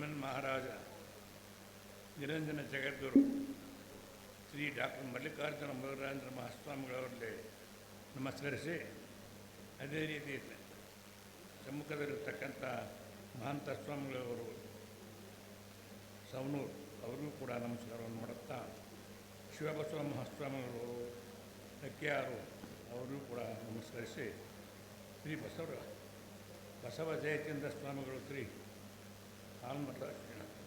Shriman Maharaja, Niranjana Jagadguru, Shri doctor Mallikarjuna Murugharajendra ಮಹಾಸ್ವಾಮಿಗಳವರಲ್ಲಿ ನಮಸ್ಕರಿಸಿ, ಅದೇ ರೀತಿ ಸಮ್ಮುಖದಲ್ಲಿರ್ತಕ್ಕಂಥ ಮಹಾಂತ ಸ್ವಾಮಿಗಳವರು, ಸವನೂರ್, ಅವರಿಗೂ ಕೂಡ ನಮಸ್ಕಾರವನ್ನು ಮಾಡುತ್ತಾ, ಶಿವಬಸವ ಮಹಾಸ್ವಾಮಿಗಳು ನಕ್ಕಿಯಾರು ಅವರಿಗೂ ಕೂಡ ನಮಸ್ಕರಿಸಿ, ಶ್ರೀ ಬಸವ ಬಸವ ಜಯಚಂದ್ರ ಸ್ವಾಮಿಗಳು ಶ್ರೀ ಆಲ್ಮಠ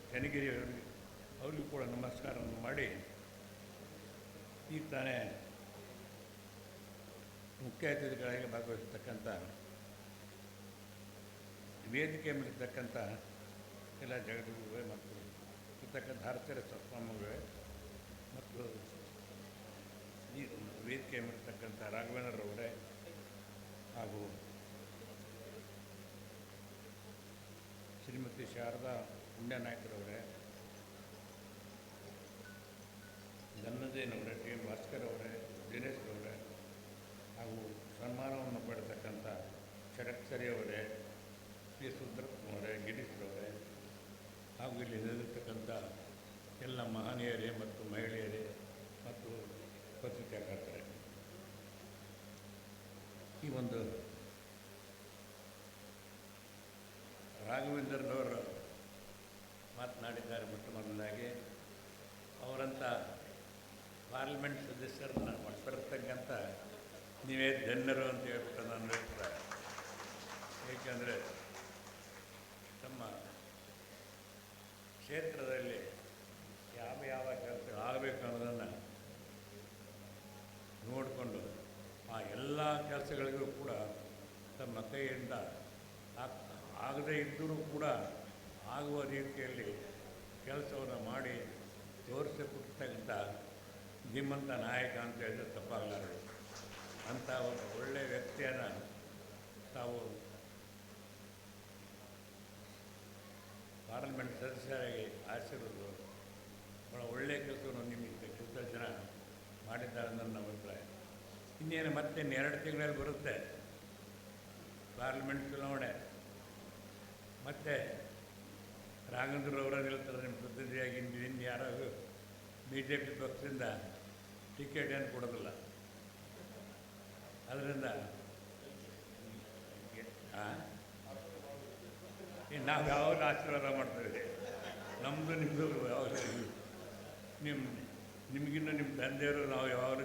ಚನ್ನಗಿರಿ ಅವರಿಗೆ ಕೂಡ ನಮಸ್ಕಾರವನ್ನು ಮಾಡಿ, ಈ ತಾನೇ ಮುಖ್ಯ ಅತಿಥಿಗಳಾಗಿ ಭಾಗವಹಿಸತಕ್ಕಂಥ, ವೇದಿಕೆ ಮೇಲಿರ್ತಕ್ಕಂಥ ಎಲ್ಲ ಜಗದ್ಗುರುಗಳೇ ಮತ್ತು ಇರ್ತಕ್ಕಂಥ ಹರಚರ ಸ್ವಾಮಿಗಳೇ ಮತ್ತು ಈ ವೇದಿಕೆ ಮೇಲಿರ್ತಕ್ಕಂಥ ರಾಘವೇಂದ್ರರವರೇ ಹಾಗೂ ಶ್ರೀಮತಿ ಶಾರದಾ ಪುಣ್ಯನಾಯ್ಕರವರೇ ಗನ್ನದೇನವರೇ ಟಿ ಎಂ ಭಾಸ್ಕರ್ ಅವರೇ ದಿನೇಶ್ರವರೇ ಹಾಗೂ ಸನ್ಮಾನವನ್ನು ಪಡೆತಕ್ಕಂಥ ಅವರೇ ಶ್ರೀ ಸುಂದರಪ್ಪನವರೇ ಗಿರೀಶ್ರವರೇ ಹಾಗೂ ಇಲ್ಲಿ ನೆಲೆದಿರ್ತಕ್ಕಂಥ ಎಲ್ಲ ಮಹನೀಯರೇ ಮತ್ತು ಮಹಿಳೆಯರೇ ಮತ್ತು ಪತ್ರಿಕಾಕರ್ತರೇ ಈ ಒಂದು ಮಾತನಾಡಿದ್ದಾರೆ ಮೊಟ್ಟ ಮೊದಲಾಗಿ. ಅವರಂಥ ಪಾರ್ಲಿಮೆಂಟ್ ಸದಸ್ಯರನ್ನ ಒಟ್ಟಿರ್ತಕ್ಕಂಥ ನೀವೇ ಧನ್ಯರು ಅಂತ ಹೇಳ್ಬಿಟ್ಟು ನಾನು ಅಭಿಪ್ರಾಯ ಏಕೆಂದರೆ ತಮ್ಮ ಕ್ಷೇತ್ರದಲ್ಲಿ ಯಾವ ಯಾವ ಕೆಲಸ ಆಗಬೇಕು ಅನ್ನೋದನ್ನು ನೋಡಿಕೊಂಡು ಆ ಎಲ್ಲ ಕೆಲಸಗಳಿಗೂ ಕೂಡ ತಮ್ಮ ಕೈಯಿಂದ ಆಗ ಆಗದೇ ಇದ್ದರೂ ಕೂಡ ಆಗುವ ರೀತಿಯಲ್ಲಿ ಕೆಲಸವನ್ನು ಮಾಡಿ ತೋರಿಸಿಕೊಡ್ತಕ್ಕಂಥ ನಿಮ್ಮಂಥ ನಾಯಕ ಅಂತ ಹೇಳಿದ್ರೆ ತಪ್ಪಾಗಲಾರದು. ಅಂಥ ಒಂದು ಒಳ್ಳೆಯ ವ್ಯಕ್ತಿಯನ್ನು ತಾವು ಪಾರ್ಲಿಮೆಂಟ್ ಸದಸ್ಯರಾಗಿ ಆಸಿರೋದು ಭಾಳ ಒಳ್ಳೆಯ ಕೆಲಸವನ್ನು ನಿಮಗೆ ಕೆಲಸ ಜನ ಮಾಡಿದ್ದಾರೆ ನನ್ನ ಅಭಿಪ್ರಾಯ. ಇನ್ನೇನು ಮತ್ತೆ ಎರಡು ತಿಂಗಳಲ್ಲಿ ಬರುತ್ತೆ ಪಾರ್ಲಿಮೆಂಟ್ ಚುನಾವಣೆ. ಮತ್ತೆ ರಾಘವೇಂದ್ರವರ ಹೇಳ್ತಾರೆ ನಿಮ್ಮ ಪ್ರತಿನಿಧಿಯಾಗಿ ಇನ್ನು ಯಾರು ಬಿ ಜೆ ಪಿ ಪಕ್ಷದಿಂದ ಟಿಕೆಟ್ ಏನು ಕೊಡೋದಿಲ್ಲ. ಅದರಿಂದ ನಾವು ಯಾವಾಗ ಆಶೀರ್ವಾದ ಮಾಡ್ತೇವೆ ನಮ್ಮದು ನಿಮ್ಮದು ಯಾವಾಗ ನಿಮ್ಮ ನಿಮಗಿನ್ನ ನಿಮ್ಮ ತಂದೆಯವರು ನಾವು ಯಾವಾಗ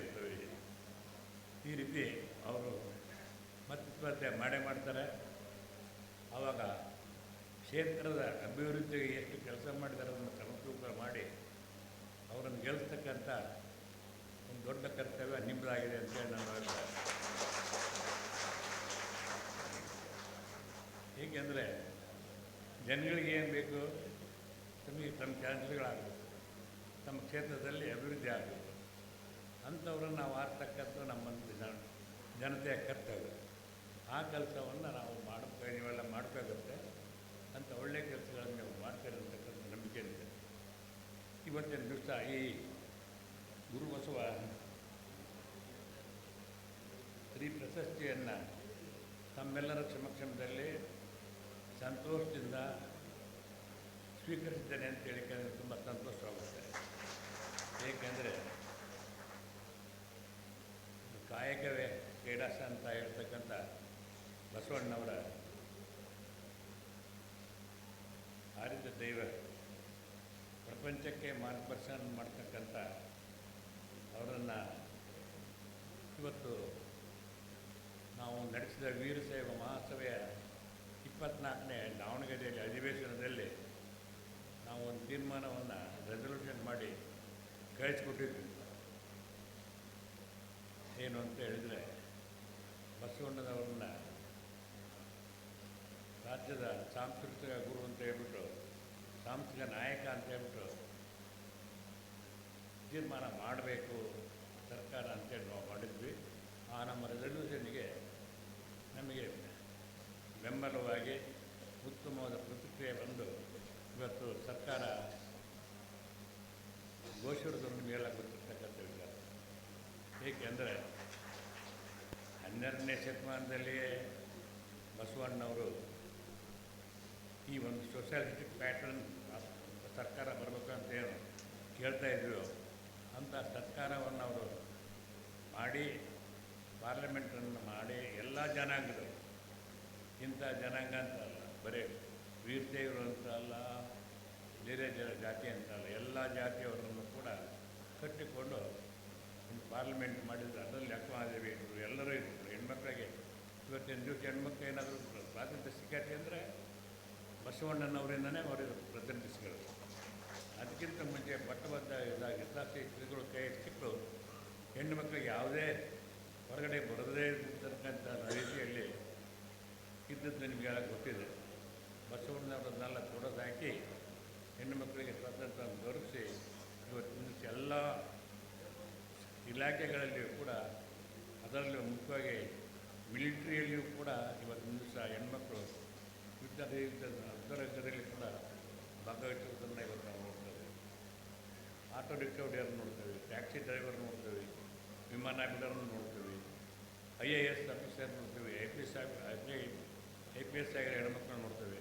ಇರ್ತೇವೆ ಈ ರೀತಿ ಅವರು ಮತ್ತೆ ಮಾಡೇ ಮಾಡ್ತಾರೆ. ಆವಾಗ ಕ್ಷೇತ್ರದ ಅಭಿವೃದ್ಧಿಗೆ ಎಷ್ಟು ಕೆಲಸ ಮಾಡಿದ್ದಾರೆ ಅದನ್ನು ಸಮತೂಕ ಮಾಡಿ ಅವರನ್ನು ಗೆಲ್ಲಿಸ್ತಕ್ಕಂಥ ಒಂದು ದೊಡ್ಡ ಕರ್ತವ್ಯ ನಿಮ್ಮದಾಗಿದೆ ಅಂತೇಳಿ ನಾನು ಹೇಳ್ತಾರೆ ಏಕೆಂದರೆ ಜನಗಳಿಗೆ ಏನು ಬೇಕು? ತಮಗೆ ತಮ್ಮ ಕೆಲಸಗಳಾಗಬೇಕು ತಮ್ಮ ಕ್ಷೇತ್ರದಲ್ಲಿ ಅಭಿವೃದ್ಧಿ ಆಗಬೇಕು. ಅಂಥವ್ರನ್ನ ನಾವು ಆರ್ತಕ್ಕಂಥ ನಮ್ಮ ಜನ, ಜನತೆಯ ಕರ್ತವ್ಯ. ಆ ಕೆಲಸವನ್ನು ನಾವು ಮಾಡಬೇಕು ನೀವೆಲ್ಲ ಮಾಡಬೇಕಾಗುತ್ತೆ. ಅಂಥ ಒಳ್ಳೆಯ ಕೆಲಸಗಳನ್ನು ನಾವು ಮಾಡ್ತಾರೆ ಅಂತಕ್ಕಂಥ ನಂಬಿಕೆ ಇದೆ. ಇವತ್ತಿನ ದಿವಸ ಈ ಗುರು ಬಸವ ಶ್ರೀ ಪ್ರಶಸ್ತಿಯನ್ನು ತಮ್ಮೆಲ್ಲರ ಸಮಕ್ಷಮದಲ್ಲಿ ಸಂತೋಷದಿಂದ ಸ್ವೀಕರಿಸಿದ್ದೇನೆ ಅಂತ ಹೇಳಿಕೊಂಡ್ರೆ ತುಂಬ ಸಂತೋಷವಾಗುತ್ತೆ. ಏಕೆಂದರೆ ಕಾಯಕವೇ, ಕೈಲಾಸ ಅಂತ ಹೇಳ್ತಕ್ಕಂಥ ಬಸವಣ್ಣವರ ಆರಿದ ದೈವ ಪ್ರಪಂಚಕ್ಕೆ ಮಾರ್ಗದರ್ಶನ ಮಾಡ್ತಕ್ಕಂಥ ಅವರನ್ನು ಇವತ್ತು ನಾವು ನಡೆಸಿದ ವೀರಶೈವ ಮಹಾಸಭೆಯ ಇಪ್ಪತ್ನಾಲ್ಕನೇ ದಾವಣಗೆರೆಯಲ್ಲಿ ಅಧಿವೇಶನದಲ್ಲಿ ನಾವು ಒಂದು ತೀರ್ಮಾನವನ್ನು ರೆಸಲ್ಯೂಷನ್ ಮಾಡಿ ಕಳಿಸ್ಕೊಟ್ಟಿದ್ವಿ. ಏನು ಅಂತ ಹೇಳಿದರೆ ಬಸವಣ್ಣನವ್ರನ್ನ ರಾಜ್ಯದ ಸಾಂಸ್ಕೃತಿಕ ಗುರು ಅಂತ ಹೇಳ್ಬಿಟ್ಟು ಸಾಂಸ್ಕೃತಿಕ ನಾಯಕ ಅಂತ ಹೇಳ್ಬಿಟ್ಟು ತೀರ್ಮಾನ ಮಾಡಬೇಕು, ಸರ್ಕಾರ ಅಂತೇಳಿ ನಾವು ಮಾಡಿದ್ವಿ. ಆ ನಮ್ಮ ರೆಸಲ್ಯೂಷನ್ಗೆ ನಮಗೆ ಬೆಂಬಲವಾಗಿ ಉತ್ತಮವಾದ ಪ್ರತಿಕ್ರಿಯೆ ಬಂದು ಇವತ್ತು ಸರ್ಕಾರ ಘೋಷಿಸಿರೋದು ಮೇಲಾಗುತ್ತಿರ್ತಕ್ಕಂಥ ಗೊತ್ತಿರ್ತಕ್ಕಂಥ ವಿಚಾರ. ಏಕೆಂದರೆ ಹನ್ನೆರಡನೇ ಶತಮಾನದಲ್ಲಿಯೇ ಬಸವಣ್ಣವರು ಈ ಒಂದು ಸೋಷಿಯಾಲಿಸ್ಟಿಕ್ ಪ್ಯಾಟರ್ನ್ ಸರ್ಕಾರ ಬರಬೇಕು ಅಂತ ಏನು ಕೇಳ್ತಾ ಇದ್ರು. ಅಂಥ ಸರ್ಕಾರವನ್ನು ಅವರು ಮಾಡಿ ಪಾರ್ಲಿಮೆಂಟನ್ನು ಮಾಡಿ ಎಲ್ಲ ಜನಾಂಗದವರು. ಇಂಥ ಜನಾಂಗ ಅಂತ ಅಲ್ಲ, ಬರೀ ವೀರದೇವರು ಅಂತ ಅಲ್ಲ ಬೇರೆ ಜಾತಿ ಅಂತ ಅಲ್ಲ, ಎಲ್ಲ ಜಾತಿಯವರನ್ನು ಕೂಡ ಕಟ್ಟಿಕೊಂಡು ಒಂದು ಪಾರ್ಲಿಮೆಂಟ್ ಮಾಡಿದ್ರು ಅದರಲ್ಲಿ ಇದ್ದರು ಎಲ್ಲರೂ ಇದ್ದರು ಹೆಣ್ಮಕ್ಳಿಗೆ ಇವತ್ತಿನ ದಿವಸ ಹೆಣ್ಮಕ್ಳು ಏನಾದರೂ ಸ್ವಾತಂತ್ರ್ಯ ಸಿಕ್ಕೈತಿ ಅಂದರೆ ಬಸವಣ್ಣನವರಿಂದನೇ ಅವರಿಗೆ ಪ್ರತಿನಿಧಿಸಿದರು. ಅದಕ್ಕಿಂತ ಮುಂಚೆ ಬಟ್ಟಬದ್ಧ ಇದಾಗಿ ಎಲ್ಲ ಶ್ರೀಗಳು ಕೈ ಎತ್ತಿಟ್ಟು ಹೆಣ್ಣು ಮಕ್ಕಳಿಗೆ ಯಾವುದೇ ಹೊರಗಡೆ ಬರದೇ ಇರ್ತಕ್ಕಂಥ ರೀತಿಯಲ್ಲಿ ಇದ್ದದ್ದು ನಿಮಗೆಲ್ಲ ಗೊತ್ತಿದೆ? ಬಸವಣ್ಣನವರನ್ನೆಲ್ಲ ಕೊಡೋದು ಹಾಕಿ ಹೆಣ್ಣು ಮಕ್ಕಳಿಗೆ ಸ್ವಾತಂತ್ರ್ಯ ದೊರಕಿಸಿ ಇವತ್ತು ಎಲ್ಲ ಇಲಾಖೆಗಳಲ್ಲಿಯೂ ಕೂಡ ಅದರಲ್ಲೂ ಮುಖ್ಯವಾಗಿ ಮಿಲಿಟ್ರಿಯಲ್ಲಿಯೂ ಕೂಡ ಇವತ್ತು ದಿವಸ ಹೆಣ್ಮಕ್ಳು ಯುದ್ಧ ಯುದ್ಧದ ಯುದ್ಧರಂಗದಲ್ಲಿ ಕೂಡ ಭಾಗವಹಿಸುವುದನ್ನು ಇವತ್ತು ನಾವು ನೋಡ್ತೇವೆ. ಆಟೋ ರಿಕ್ಷಾ ಹೊಡೆಯೋರು ನೋಡ್ತೇವೆ, ಟ್ಯಾಕ್ಸಿ ಡ್ರೈವರ್ ನೋಡ್ತೇವೆ, ವಿಮಾನ ಬಿಡೋರನ್ನು ನೋಡ್ತೇವೆ, ಐ ಎ ಎಸ್ ಆಫೀಸರ್ ನೋಡ್ತೇವೆ, I P S I P I P S ಆಗಿರೋ ಹೆಣ್ಮಕ್ಳನ್ನ ನೋಡ್ತೇವೆ.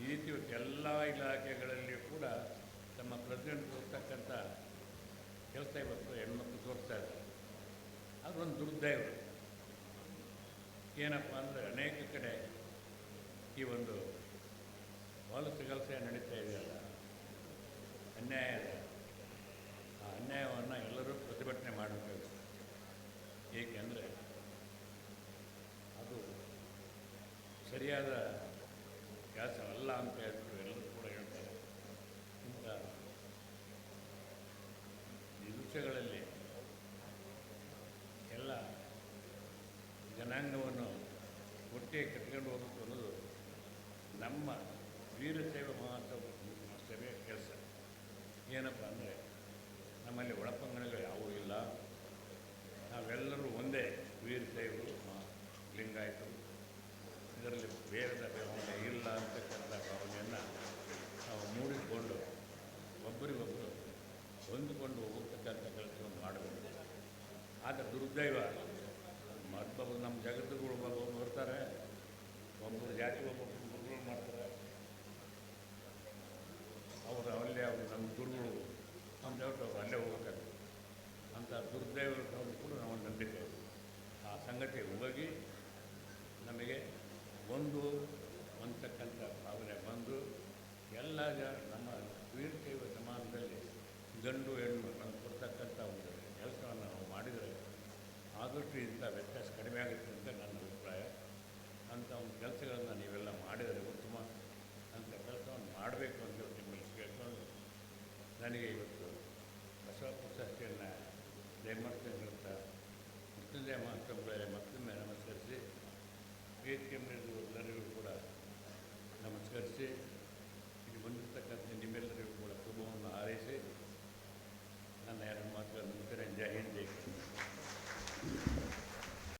ಈ ರೀತಿ ಎಲ್ಲ ಇಲಾಖೆಗಳಲ್ಲಿಯೂ ಕೂಡ ತಮ್ಮ ಪ್ರತಿಯೊಂದು ತೋರ್ತಕ್ಕಂಥ ಕೆಲಸ ಇವತ್ತು ಹೆಣ್ಮಕ್ಳು ತೋರಿಸ್ತಾ ಇದ್ದಾರೆ ಅದೊಂದು ದುರ್ದೈವ. ಏನಪ್ಪ ಅಂದರೆ ಅನೇಕ ಕಡೆ ಈ ಒಂದು ಹೊಲಸು ಕೆಲಸ ನಡೀತಾ ಇದೆಯಲ್ಲ? ಅನ್ಯಾಯ ಇದೆ ಆ ಅನ್ಯಾಯವನ್ನು ಎಲ್ಲರೂ ಪ್ರತಿಭಟನೆ ಮಾಡಬೇಕು. ಏಕೆಂದರೆ ಅದು ಸರಿಯಾದ ಕೆಲಸವಲ್ಲ ಅಂತ ಹೇಳ್ಬಿಟ್ಟು ಎಲ್ಲರೂ ಕೂಡ ಹೇಳ್ತಾರೆ. ಇಂಥ ಈ ಎಲ್ಲ ಜನಾಂಗವನ್ನು ಒಟ್ಟಿಗೆ ಕಟ್ಕೊಂಡು ಹೋಗಬೇಕು ಅನ್ನೋದು ನಮ್ಮ ವೀರಶೈವ ಮಹೋತ್ಸವ ಸಭೆಯ ಕೆಲಸ. ಏನಪ್ಪ ಅಂದರೆ, ನಮ್ಮಲ್ಲಿ ಒಳಪಂಗಣಗಳು ಯಾವೂ ಇಲ್ಲ. ನಾವೆಲ್ಲರೂ ಒಂದೇ ವೀರಶೈವರು ಲಿಂಗಾಯಿತು ಇದರಲ್ಲಿ ಬೇರೆದ ಭಾವನೆ ಇಲ್ಲ ಅಂತಕ್ಕಂಥ ಭಾವನೆಯನ್ನು ನಾವು ಮೂಡಿಕೊಂಡು ಒಬ್ಬರಿಗೊಬ್ಬರು ಹೊಂದಿಕೊಂಡು ಹೋಗ್ತಕ್ಕಂಥ ಕೆಲಸವನ್ನು ಮಾಡಬೇಕು. ಆದರೆ ದುರ್ದೈವ ಮತ್ತೊಬ್ಬರು ನಮ್ಮ ಜಗತ್ತುಗಳು ಒಬ್ಬೊಬ್ಬರು ಬರ್ತಾರೆ, ಒಬ್ಬರು ಜಾತಿ ಒಬ್ಬೊಬ್ಬರು ಗುರುಗಳು ಮಾಡ್ತಾರೆ ಅವರು ಅಲ್ಲೇ ಅವರು ನಮ್ಮ ಗುರುಗಳು ನಮ್ಮ ದೇವರು ಅವ್ರು ಅಲ್ಲೇ ಹೋಗ್ಬೇಕಾದ್ರು ಅಂಥ ದುರ್ದೈವರು ಕೂಡ ನಾವು ನಂಬಿಕೆ ಆ ಸಂಗತಿ ಹೋಗಿ ನಮಗೆ ಒಂದು ಅಂತಕ್ಕಂಥ ಭಾವನೆ ಬಂದು ಎಲ್ಲ ನಮ್ಮ ವೀರಶೈವ ಸಮಾಜದಲ್ಲಿ ಗಂಡು ಹೆಣ್ಣು ನಮ್ಗೆ ಕೊಡ್ತಕ್ಕಂಥ ಒಂದು ಕೆಲಸವನ್ನು ನಾವು ಮಾಡಿದರೆ ಆದಷ್ಟು ಇಂಥ ವ್ಯತ್ಯಾಸ ಕಡಿಮೆ ಆಗುತ್ತೆ ಅಂತ ನನ್ನ ಅಭಿಪ್ರಾಯ. ಅಂಥ ಒಂದು ಕೆಲಸಗಳನ್ನು ನೀವೆಲ್ಲ ಮಾಡಿದರೆ ಉತ್ತಮ. ಅಂಥ ಕೆಲಸವನ್ನು ಮಾಡಬೇಕು ಅಂತ ನನಗೆ ಇವತ್ತು ಬಸವಪ್ಪ ಶಾಸ್ತ್ರಿಯನ್ನು ದಯಮಾಡ್ತಕ್ಕಂಥ ಮೃತ್ಯುಂಜಯ ಮಹಾಸಂಪ್ರಾಯ ಮತ್ತೊಮ್ಮೆ ನಮಸ್ಕರಿಸಿ, ವೇದಿಕೆ ಮೇಲಿರುವ ಎಲ್ಲರಿಗೂ ಕೂಡ ನಮಸ್ಕರಿಸಿ, ಇಲ್ಲಿ ಬಂದಿರತಕ್ಕಂಥ ನಿಮ್ಮೆಲ್ಲರಿಗೂ ಕೂಡ ಶುಭವನ್ನು ಹಾರೈಸಿ, ನನ್ನ ಎರಡು ಮಾತುಗಳನ್ನು ಜೈ ಹಿಂದ್